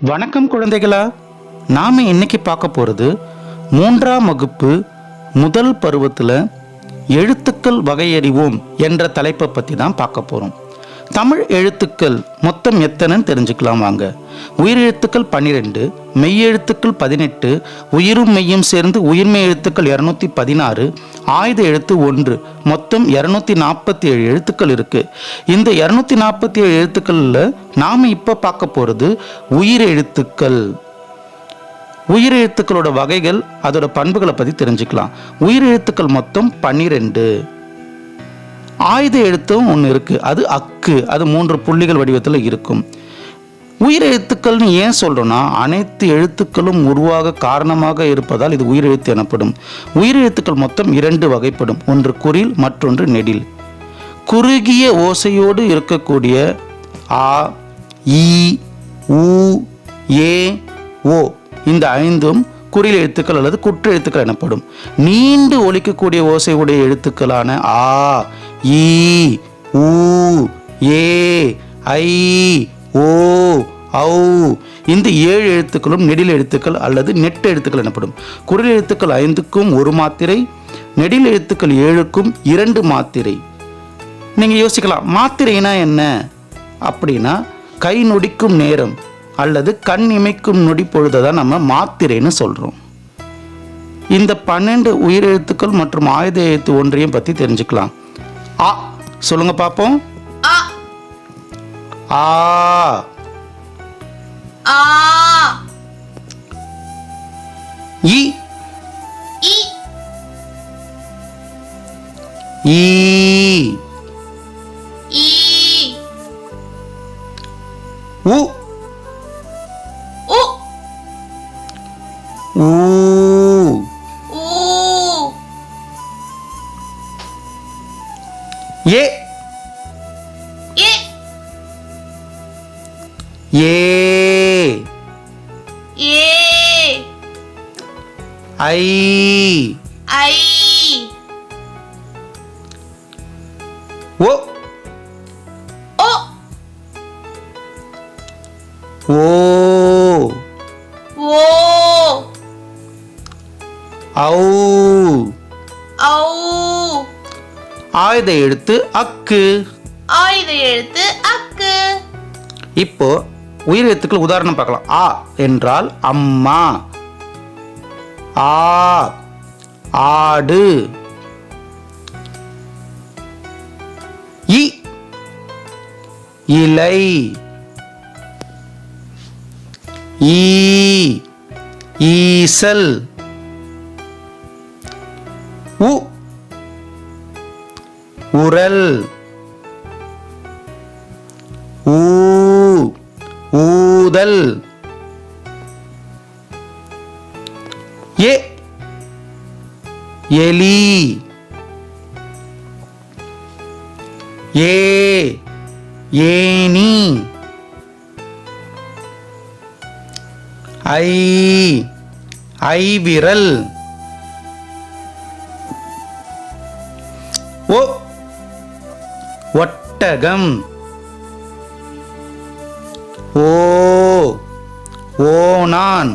வணக்கம் குழந்தைகளா நாம் இன்னைக்கு பார்க்க போகிறது மூன்றாம் வகுப்பு முதல் பருவத்தில் எழுத்துக்கள் வகையறிவோம் என்ற தலைப்பை பற்றி தான் பார்க்க போகிறோம் தமிழ் எழுத்துக்கள் மொத்தம் எத்தனைன்னு தெரிஞ்சுக்கலாம் வாங்க. உயிரெழுத்துக்கள் பன்னிரெண்டு மெய்யெழுத்துக்கள் பதினெட்டு உயிரும் மெய்யும் சேர்ந்து உயிர்மெய் எழுத்துக்கள் இரநூத்தி பதினாறு ஆயுத எழுத்து ஒன்று மொத்தம் இரநூத்தி நாற்பத்தி ஏழு எழுத்துக்கள் இருக்கு. இந்த இரநூத்தி நாற்பத்தி ஏழு எழுத்துக்களில் நாம் இப்போ பார்க்க போகிறது உயிர் எழுத்துக்கள். உயிர் எழுத்துக்களோட வகைகள் அதோட பண்புகளை பற்றி தெரிஞ்சுக்கலாம். உயிரெழுத்துக்கள் மொத்தம் பன்னிரெண்டு. ஆயுத எழுத்தும் ஒன்று இருக்குது அது அக்கு அது மூன்று புள்ளிகள் வடிவத்தில் இருக்கும். உயிரெழுத்துக்கள்னு ஏன் சொல்கிறோன்னா அனைத்து எழுத்துக்களும் உருவாக காரணமாக இருப்பதால் இது உயிரெழுத்து எனப்படும். உயிரெழுத்துக்கள் மொத்தம் இரண்டு வகைப்படும். ஒன்று குறில் மற்றொன்று நெடில். குறுகிய ஓசையோடு இருக்கக்கூடிய ஆ ஈ ஊ ஏ ஓ இந்த ஐந்தும் குறில் எழுத்துக்கள் அல்லது குற்ற எழுத்துக்கள் எனப்படும். நீண்டு ஒழிக்கக்கூடிய ஓசையுடைய எழுத்துக்களான ஆ ஈ ஊ ஏ ஐ ஓ ஔ. இந்த ஏழு எழுத்துக்களும் நெடில் எழுத்துக்கள் அல்லது நெட்டு எழுத்துக்கள் எனப்படும். குரல் எழுத்துக்கள் ஐந்துக்கும் ஒரு மாத்திரை நெடில் எழுத்துக்கள் ஏழுக்கும் இரண்டு மாத்திரை. நீங்கள் யோசிக்கலாம் மாத்திரைனா என்ன? அப்படின்னா கை நொடிக்கும் நேரம் அல்லது கண் இமைக்கும் நொடி பொழுதை தான் நம்ம மாத்திரைன்னு சொல்கிறோம் இந்த பன்னெண்டு உயிரெழுத்துக்கள் மற்றும் ஆயுத எழுத்து ஒன்றையும் பற்றி தெரிஞ்சுக்கலாம். ஆ சொல்லுங்கள் பார்ப்போம் அ ஆ ஆ இ இ ஈ ஈ உ உ ஊ ஊ ஏ. ஐ. ஐ. ஓ. ஓ. ஓ. ஓ. ஔ. ஔ. ஆயுத எழுத்து அக்கு. ஆயுத எழுத்து அக்கு. இப்போ உயிர் உதாரணம் பார்க்கலாம். ஆ என்றால் அம்மா. ஆ ஆடு. இ இலை. ஈ ஈசல். உ உரல். ஊ முதல். ஏ. எலி. ஏ. ஏனி ஐ. ஐவிரல். ஓ. ஒட்டகம். ஓ ஓனான்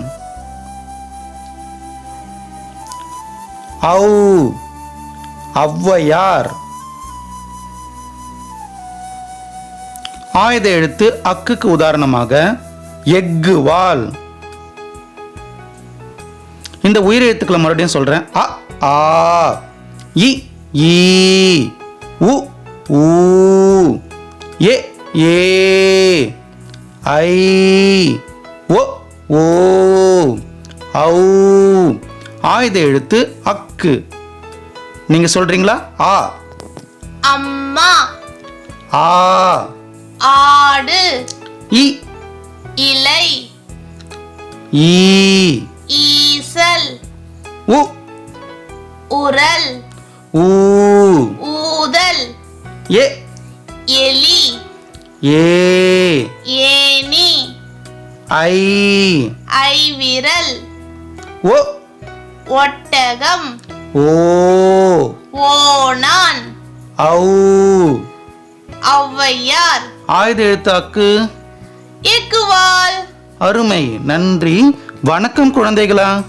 ஔ ஔவையார். ஆயுத எழுத்து அக்குக்கு உதாரணமாக எஃகு வால். இந்த உயிர் எழுத்துக்களை மறுபடியும் சொல்றேன். அ ஆ இ ஈ உ ஊ ஏ ஏ. ஐ ஓ ஓ ஔ. ஆயுத எழுத்து அக்கு. நீங்க சொல்றீங்களா? ஆ. அம்மா. ஆ. ஆடு. இ. இலை. ஈ. ஈசல். உ. உரல். ஊ. ஊதல். ஏ. எலி. ஏ. ஏனி ஐ. ஐவிரல் ஓ. ஒட்டகம். ஓ. ஓணான் ஔ. ஔவையார். ஆயுத எழுத்து அக்கு எக்குவால் அருமை. நன்றி. வணக்கம் குழந்தைகளா.